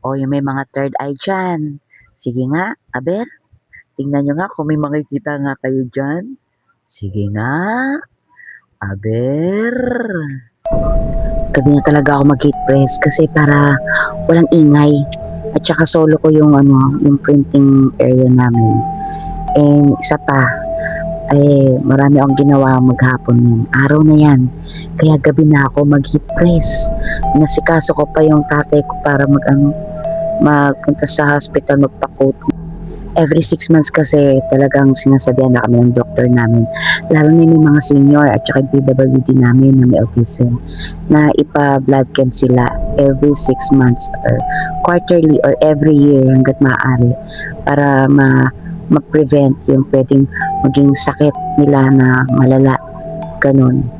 O yung may mga third eye dyan. Sige nga, Aber. Tingnan nyo nga kung may makikita nga kayo dyan. Sige nga. Aber. Gabi na talaga ako mag press kasi para walang ingay. At saka solo ko yung ano, yung printing area namin. And isa pa, ay marami akong ginawa maghapon yun. Araw na yan. Kaya gabi na ako mag-hip press. Nasikaso ko pa yung tatay ko para mag ano, magpunta sa hospital magpa-coat. Every six months kasi talagang sinasabihan na kami ng doctor namin. Lalo na yung mga senior at saka PWD namin na may autism na ipa-blood chem sila every six months or quarterly or every year hanggat maaari para ma ma-prevent yung pwedeng maging sakit nila na malala. Ganun.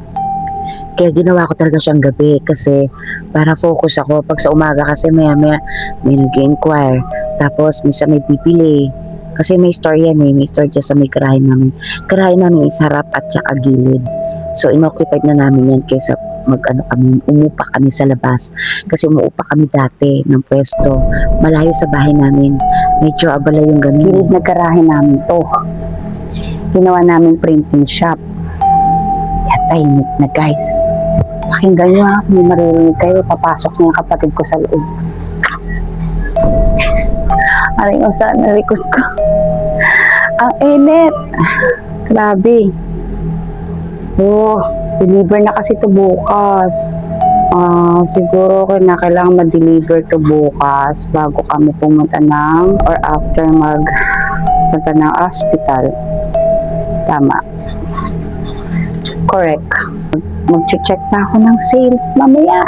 Kaya ginawa ko talaga siyang gabi kasi para focus ako. Pag sa umaga kasi maya maya may nag-inquire. Tapos minsan may pipili. Kasi may store yan eh. May store dyan sa may karahin namin. Karahin namin is harap at saka gilid. So inoccupied na namin yan kaysa mag ano kami, umupa kami sa labas. Kasi umuupa kami dati ng pwesto. Malayo sa bahay namin. Medyo abala yung ganun. Gilid na garahe namin to. Ginawa namin printing shop. Tahimik na guys. Pakinggan nyo ha, may maririnig kayo, papasok niya kapatid ko sa loob. Aray ko sa nalikod ko. Ang init. Grabe. Oh, deliver na kasi to bukas. Ah, siguro kailangan ma-deliver to bukas bago kami pumunta ng or after mag punta ng hospital. Tama. Correct. Mag-check na ako ng sales mamaya.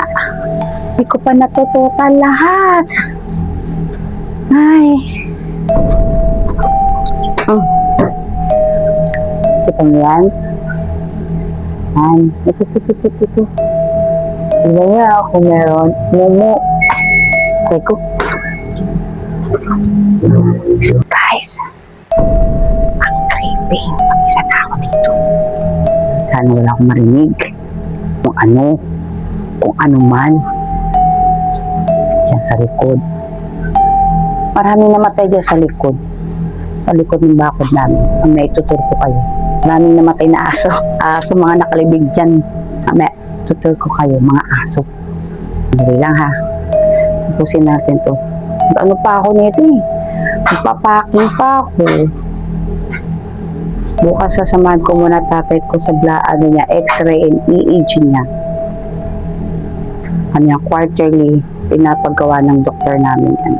Hindi ko pa natutotal lahat. Ay. Oh. Kita mo yan? Yan. Ito, ito, ito, ito, ito. Iba niya ako meron. Mumu. Teko. Guys. Ang creepy. Mag-isa na ako dito. Sana wala akong marinig. Kung ano. Kung ano man. Diyan sa likod. Maraming namatay dyan sa likod. Sa likod ng bakod namin. Ang may tutur ko kayo. Maraming namatay na aso. Aso mga nakalibig dyan. May tutur ko kayo. Mga aso. Dali lang ha. Tapusin natin to. Ano pa ako nito eh. Magpapaking pa ako. Bukas sasamahan ko muna tatay ko sa bla, ano niya, x-ray and EEG niya. Ano yan, quarterly, pinapagawa ng doktor namin yan.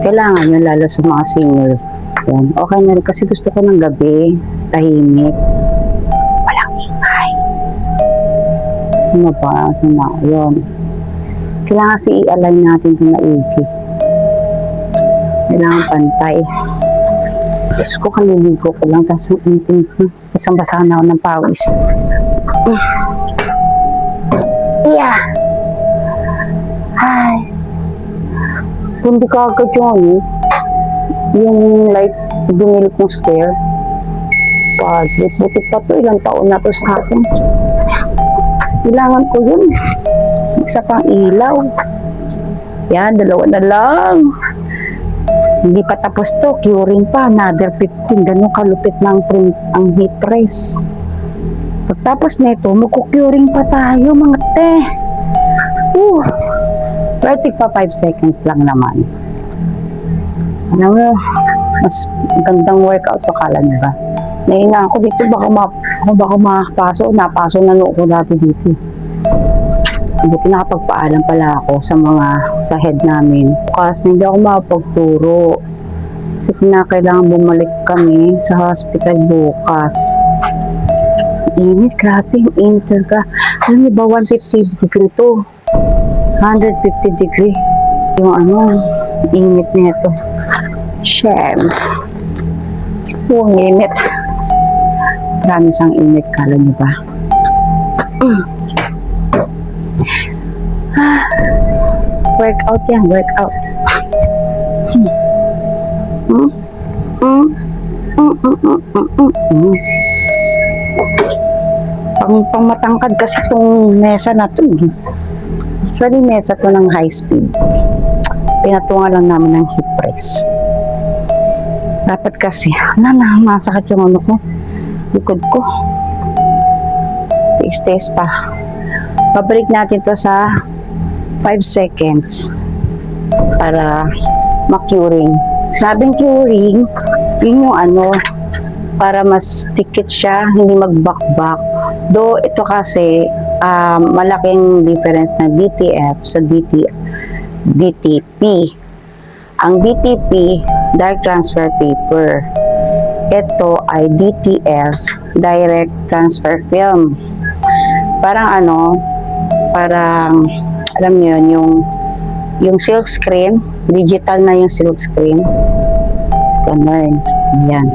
Kailangan yun, lalo sa mga senior. Yan. Okay na rin, kasi gusto ko ng gabi, tahimik, walang ingay. Ano ba? Saan na? Yun. Kailangan kasi i-align natin itong maigi. Kailangan pantay. Diyos ko, kaliligo ko lang. Ang inting ko. Isang basa na ako ng pawis. Yeah. Ay. Hindi ka agad yung ano, yung sa binili kong square. Pag buti pa to, ilang taon na to sa akin. Kailangan ko yun. Isa pang ilaw. Yan, dalawa na lang. Hindi pa tapos to, curing pa, another 15. Ganun kalupit ng print ang heat press. Pagtapos nito, magkukuring pa tayo, mga te. Uh, Pwede pa 5 seconds lang naman. Alam mo, mas gandang workout to kala niyo ba? Nahinga ako dito, baka, ma baka makapaso. Napaso na noo ko dati dito. Buti nakapagpaalam pala ako sa mga sa head namin. Bukas hindi ako makapagturo. Kasi kinakailangan bumalik kami sa hospital bukas. Init, grabe yung init ka. Alam niyo ba, 150 degree to. 150 degree. Yung ano, init nito. Shem. Ang init. Promise ang init, kala niyo ba? Ah, workout yan, workout. Hmm. Hmm? Hmm? Hmm. Pang, pang matangkad kasi itong mesa na to. eh. Actually, mesa to ng high speed. Pinatungan lang namin ng heat press. Dapat kasi, na na, masakit yung ano ko. Likod ko. Tiis-tiis pa. Babalik natin to sa 5 seconds para ma-curing. Sabing curing, yun yung ano, para mas tikit siya, hindi magbakbak. Though ito kasi, um, malaking difference na DTF sa DT, DTP. Ang DTP, direct transfer paper. Ito ay DTF, direct transfer film. Parang ano, parang, alam niyo yun, yung, yung silk screen, digital na yung silk screen. Ganun. Yan.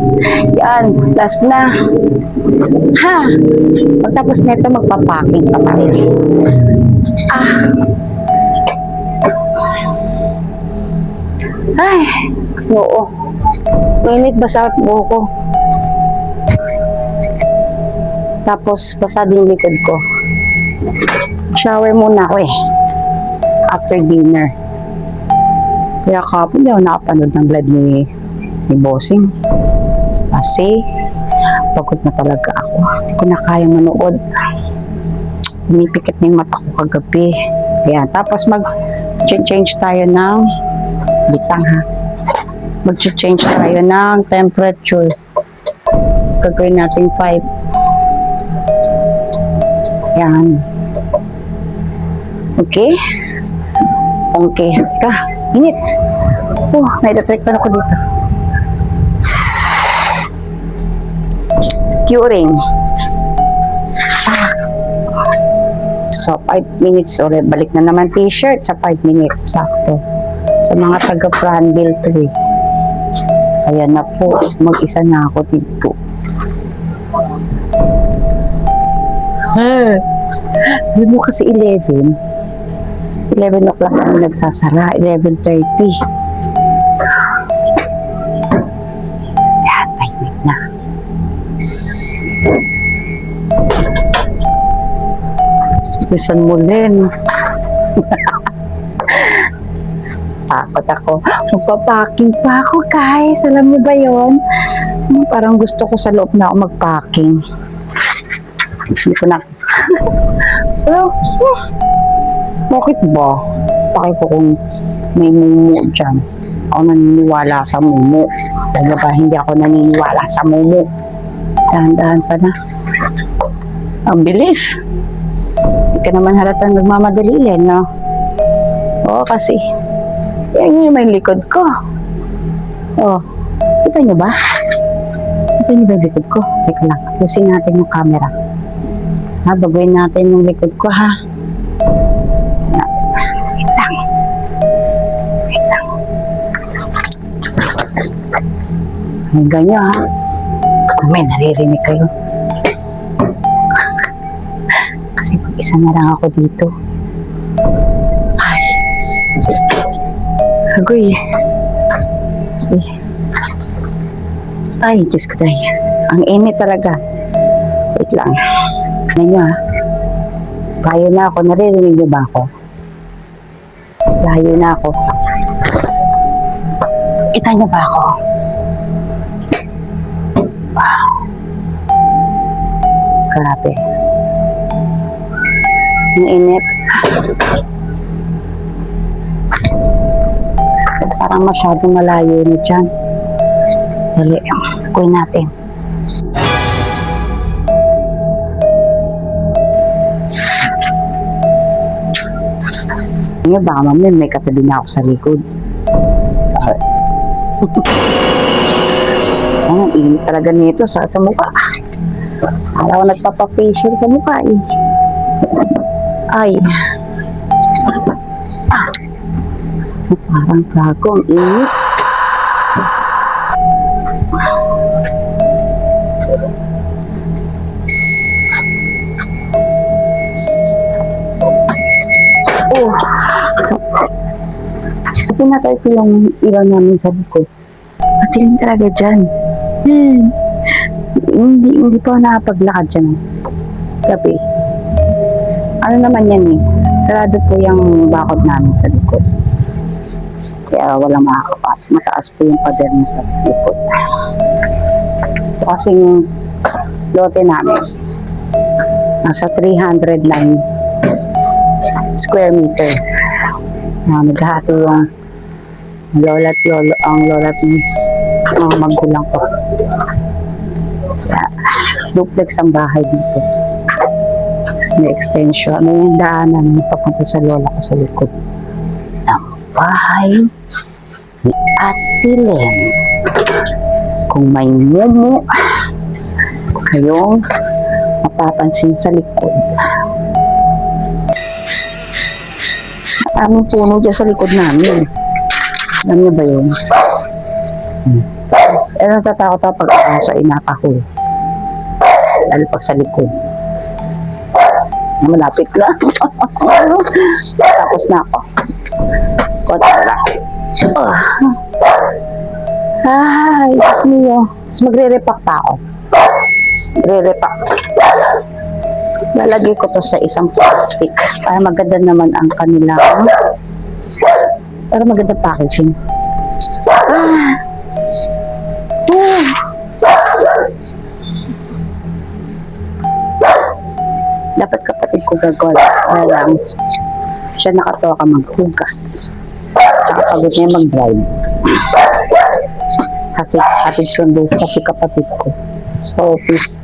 Yan. Last na. Ha! Pagtapos nito, magpapacking pa tayo. Ah! Ay! Oo. Mainit ba sa buho ko? Tapos, basa din likod ko. Shower muna ako eh. After dinner. Kaya kapon ako nakapanood ng vlog ni, ni Bossing. Kasi, pagod na talaga ako. Hindi ko na kaya manood. Pumipikit na yung mata ko kagabi. Ayan. Tapos mag-change tayo ng bitang ha. Mag-change tayo ng temperature. Gagawin natin 5. Yan. Okay? Okay. Teka, init. Oh, nailatrek pa ako dito. Curing. Ah. So, 5 minutes ulit. Balik na naman t-shirt sa 5 minutes. Sakto. Sa mga taga Pranville 3. Ayan na po. Mag-isa na ako dito. Hey. Hindi mo kasi 11. 11 o'clock kami nagsasara. 11.30. Yan, tahimik na. Bisan mo, Len. Takot ako. Magpa-packing pa ako, guys. Alam niyo ba yon? Parang gusto ko sa loob na ako mag-packing. Hindi ko na... Pero, hmm, bakit ba? Bakit ko kung may mumu dyan? Ako naniniwala sa mumu. Talaga ba hindi ako naniniwala sa mumu? Dahan-dahan pa na. Ang bilis. Hindi ka naman halatang nagmamadali, Len, no? Oo, kasi yan yung may likod ko. Oh, kita niyo ba? Kita niyo ba yung likod ko? Teka lang, ayusin natin yung camera. Ha, baguhin natin yung likod ko, ha? Hanggang nyo, ha? May naririnig kayo. Kasi mag-isa na lang ako dito. Ay. Agoy. Ay. Ay, Diyos ko tayo. Ang init talaga. Wait lang. Ano nyo ha? Layo na ako. Naririnig niyo ba ako? Layo na ako. Kita niyo ba ako? Grabe. Ang init. Parang masyadong malayo na dyan. Dali, kuhin natin. Ngayon, baka mamaya may katabi na ako sa likod. Ah. Ang init talaga nito sa, sa mukha. Araw nagpapafacial sa mukha eh. Ay. Parang bago ang init. Oh. Pinatay ko yung ilaw namin sa likod. Matilim talaga dyan. Hmm. Hindi, hindi ako nakapaglakad dyan. Gabi. Ano naman yan eh. Sarado po yung bakod namin sa likod. Kaya walang makakapasok. Mataas po yung pader niya sa likod. Ito kasing lote namin. Nasa 309 square meter. Na naghahati yung lola at lolo, ang lola at mga magulang ko. Duplex ang bahay dito. May extension. May daanan papunta sa lola ko sa likod. Ang bahay ni Ate Len. Kung may mumu kayong mapapansin sa likod. Aming puno dyan sa likod namin. Alam niyo ba yun? Hmm. Eh, natatakot ako pag aso ay pag sa likod. Malapit na. Tapos na ako. Konti na. Oh. Ay, Diyos niyo. Tapos magre-repack pa ako. Magre-repack. Lalagay ko to sa isang plastic para maganda naman ang kanilang para maganda packaging. Dapat kapatid ko gagawa. Kaya lang, siya nakatawa ka maghugas. Tsaka pagod niya mag-drive. Kasi kapatid sundo kasi kapatid ko. Sa office.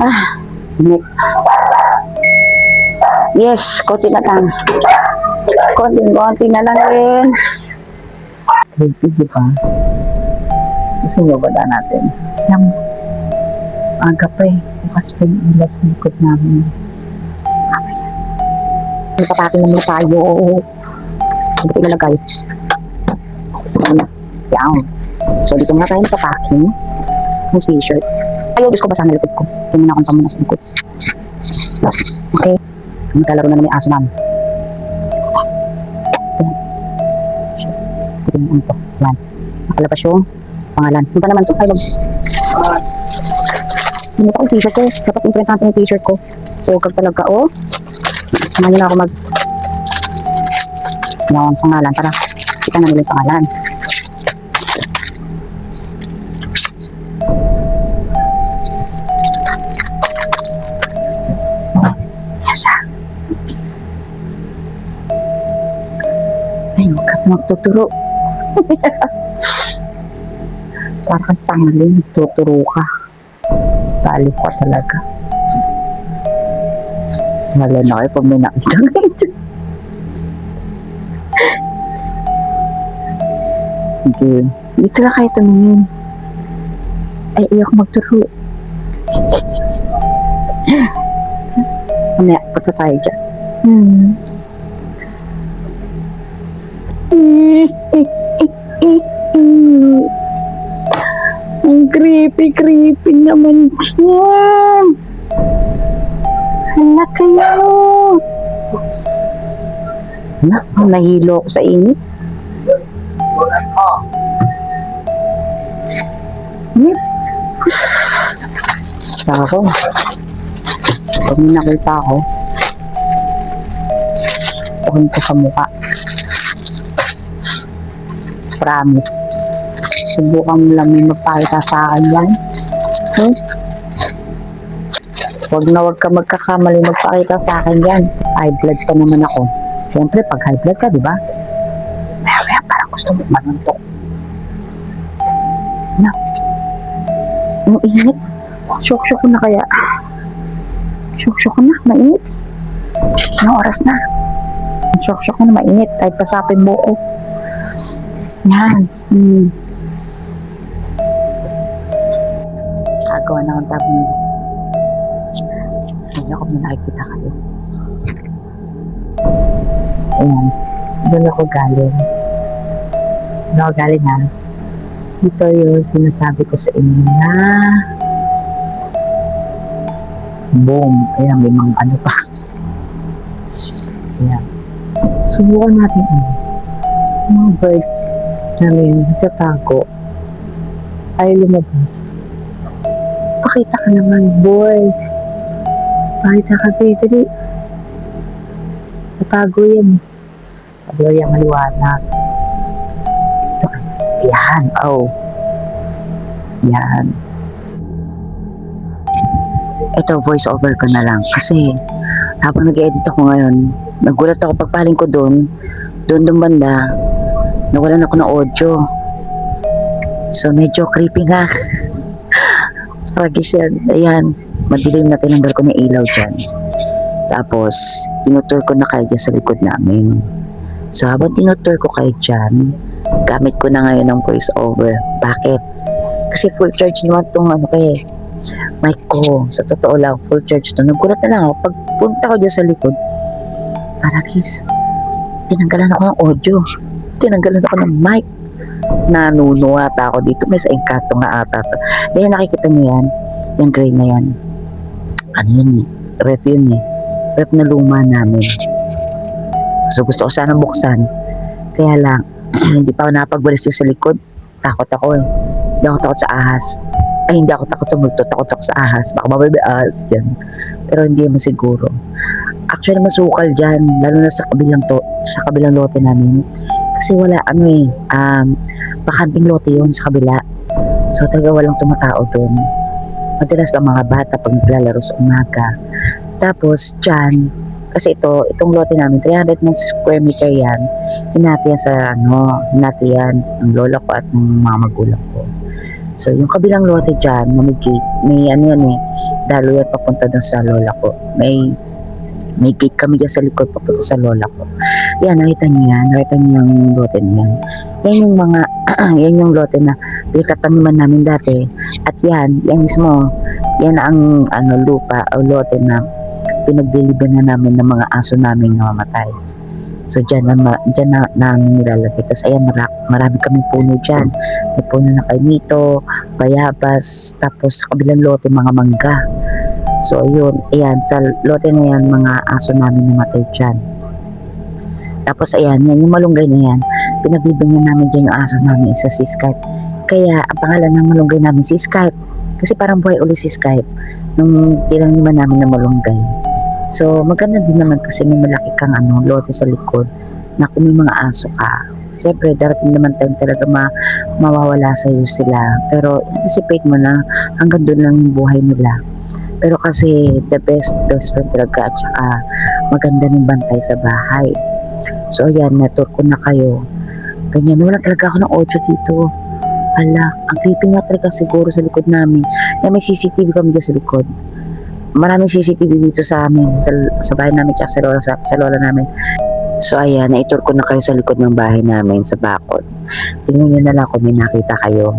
Ah, Nick. Yes, konti na lang. Konti-konti na lang rin. Creepy, di ba? Gusto niyo ba natin? Yung aga pa eh. Bukas pa yung ilaw sa likod namin. Nagpapakin na muna tayo. Dito ilalagay. Ano? Yan. So, dito muna tayo nagpapakin. Yung t-shirt. Ay, Diyos ko, basa na likod ko. Tingnan na akong pamuna sa likod. Okay. Magkalaro na naman yung aso namin. Ito yung ano to. Yan. Nakalabas yung pangalan. Punta naman to. Ay, mag... Ano ko t-shirt ko? Dapat imprint natin yung t-shirt ko. So, kag talaga, oh. Niyo na ako mag... Yung pangalan para kita na nila yung pangalan. Ah. Magtuturo. Parang tangali, nagtuturo ka. Talo ka talaga. Wala na kayo pag may nakita. Sige. Dito na kayo tumingin. Ay, ayoko magturo. Mamaya, punta tayo dyan. Hmm. Ang creepy, creepy naman yan. Hala kayo. Nak, nahilo ako sa init. Init. Sa ako. Pag may nakita ako, tukin ko sa mukha. Promise. Subukan mo lang may magpakita sa akin yan. Hmm? Huwag na huwag ka magkakamali magpakita sa akin yan. High blood pa naman ako. Siyempre, pag high blood ka, di ba? Maya, maya, parang gusto mo manuntok. Na. Ang init. Shock-shock ko na kaya. Shock-shock ko na, mainit. Anong oras na? Shock-shock ko na, mainit. Kahit pasapin mo ko. Yan. Hmm. Gagawa na akong tabi hindi ako may kayo. Ayan. Doon ako galing. Doon ako galing ha. Ito yung sinasabi ko sa inyo na boom. Ayan, may mga ano pa. Ayan. Subukan natin ano. Mga birds namin nagtatago ay lumabas. Pakita ka naman, boy. Pakita ka, babe. Dali. Tatago yan. Sabi yung maliwanag. Yan, oh. Yan. Ito, voice over ko na lang. Kasi, habang nag-edit ako ngayon, nagulat ako pagpaling ko doon, doon doon banda, nawalan ako ng audio. So, medyo creepy nga. Ragis yan. Ayan, madilim na tinanggal ko ng ilaw dyan. Tapos, tinutur ko na kayo dyan sa likod namin. So, habang tinutur ko kayo dyan, gamit ko na ngayon ng voice over. Bakit? Kasi full charge naman itong ano kay mic ko. Sa totoo lang, full charge to. Nagulat na lang ako. Pag punta ko dyan sa likod, paragis, tinanggalan ako ng audio. Tinanggalan ako ng mic. Nanuno ata ako dito. May sa engkanto nga ata to. Kaya nakikita niyo yan, yung gray na yan. Ano yun eh? Ref yun eh. Ref na luma namin. So gusto ko sana buksan. Kaya lang, hindi pa ako nakapagwalis dyan sa likod. Takot ako eh. Hindi ako takot sa ahas. Ay, hindi ako takot sa multo. Takot ako sa ahas. Baka mababi ahas dyan. Pero hindi mo siguro. Actually, masukal dyan. Lalo na sa kabilang, to, sa kabilang lote namin. Kasi wala, ano eh, um, bakanting lote yun sa kabila. So, talaga walang tumatao doon. Madalas lang mga bata pag naglalaro sa umaga. Tapos, dyan, kasi ito, itong lote namin, 300 ng square meter yan. Hinati yan sa, ano, hinati yan ng lola ko at ng mga magulang ko. So, yung kabilang lote dyan, na may gate, may ano yan eh, dalo yan papunta dun sa lola ko. May, may gate kami dyan sa likod papunta sa lola ko. Yan, nakita niyo yan, nakita niyo yung lote na yan. Yan yung mga, yan yung lote na pinagkataniman namin dati. At yan, yan mismo, yan ang ano, lupa o lote na pinagliliban na namin ng mga aso namin na mamatay. So, dyan na, dyan na namin nilalagay. Tapos, ayan, mara- marami kaming puno dyan. May puno na kaimito, bayabas, tapos sa kabilang lote, mga mangga. So, ayun, ayan, sa lote na yan, mga aso namin namatay dyan. Tapos, ayan, yan, yung malunggay na yan, pinaglibingan namin dyan yung aso namin sa si Skype. Kaya, ang pangalan ng malunggay namin si Skype. Kasi parang buhay uli si Skype nung tinaniman namin na malunggay. So, maganda din naman kasi may malaki kang ano, lote sa likod na kung may mga aso ka. Siyempre, darating naman time talaga ma mawawala sa iyo sila. Pero, anticipate mo na hanggang doon lang yung buhay nila. Pero kasi, the best, best friend talaga at saka maganda ng bantay sa bahay. So, ayan, natur ko na kayo. Ganyan, wala talaga ako ng audio dito. Hala, ang creepy nga talaga siguro sa likod namin. Eh, may CCTV kami dyan sa likod. Maraming CCTV dito sa amin, sa, sa bahay namin, tsaka sa lola, sa, sa lola namin. So, ayan, naitur ko na kayo sa likod ng bahay namin, sa bakod. Tingnan nyo na lang kung may nakita kayo.